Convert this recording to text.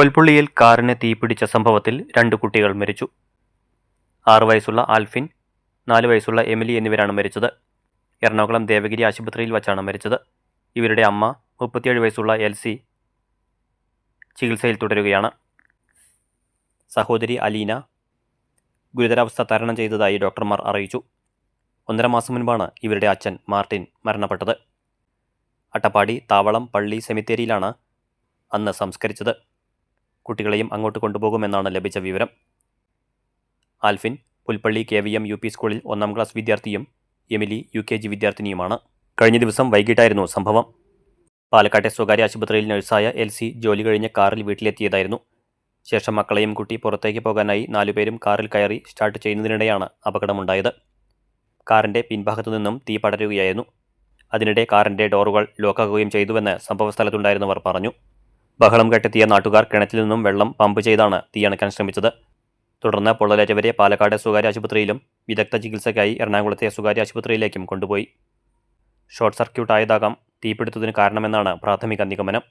പൊൽപ്പുള്ളിയിൽ കാറിന് തീപിടിച്ച സംഭവത്തിൽ രണ്ട് കുട്ടികൾ മരിച്ചു. ആറു വയസ്സുള്ള ആൽഫിൻ നാല് വയസ്സുള്ള എമിലി എന്നിവരാണ് മരിച്ചത്. എറണാകുളം ദേവഗിരി ആശുപത്രിയിൽ വച്ചാണ് മരിച്ചത്. ഇവരുടെ അമ്മ മുപ്പത്തിയേഴ് വയസ്സുള്ള എൽസി ചികിത്സയിൽ തുടരുകയാണ്. സഹോദരി അലീന ഗുരുതരാവസ്ഥ തരണം ചെയ്തതായി ഡോക്ടർമാർ അറിയിച്ചു. ഒന്നര മാസം മുൻപാണ് ഇവരുടെ അച്ഛൻ മാർട്ടിൻ മരണപ്പെട്ടത്. അട്ടപ്പാടി താവളം പള്ളി സെമിത്തേരിയിലാണ് അന്ന് സംസ്കരിച്ചത്. കുട്ടികളെയും അങ്ങോട്ട് കൊണ്ടുപോകുമെന്നാണ് ലഭിച്ച വിവരം. Alphin Pulpally K V M U P സ്കൂളിൽ ഒന്നാം ക്ലാസ് വിദ്യാർത്ഥിയും എമിലി യു കെ ജി വിദ്യാർത്ഥിനിയുമാണ്. കഴിഞ്ഞ ദിവസം വൈകിട്ടായിരുന്നു സംഭവം. പാലക്കാട്ടെ സ്വകാര്യ ആശുപത്രിയിൽ നഴ്സായ എൽ സി ജോലി കഴിഞ്ഞ് കാറിൽ വീട്ടിലെത്തിയതായിരുന്നു. ശേഷം മക്കളെയും കുട്ടി പുറത്തേക്ക് പോകാനായി നാലുപേരും കാറിൽ കയറി സ്റ്റാർട്ട് ചെയ്യുന്നതിനിടെയാണ് അപകടമുണ്ടായത്. കാറിന്റെ പിൻഭാഗത്തു നിന്നും തീ പടരുകയായിരുന്നു. അതിനിടെ കാറിന്റെ ഡോറുകൾ ലോക്കാക്കുകയും ചെയ്തുവെന്ന് സംഭവസ്ഥലത്തുണ്ടായിരുന്നവർ പറഞ്ഞു. ബഹളം കെട്ടെത്തിയ നാട്ടുകാർ കിണറ്റിൽ നിന്നും വെള്ളം പമ്പ് ചെയ്താണ് തീയണക്കാൻ ശ്രമിച്ചത്. തുടർന്ന് പൊള്ളലേറ്റവരെ പാലക്കാട് സ്വകാര്യ ആശുപത്രിയിലും വിദഗ്ധ ചികിത്സയ്ക്കായി എറണാകുളത്തെ സ്വകാര്യ ആശുപത്രിയിലേക്കും കൊണ്ടുപോയി. ഷോർട്ട് സർക്യൂട്ട് ആയതാകാം തീപിടുത്തതിന് കാരണമെന്നാണ് പ്രാഥമിക നിഗമനം.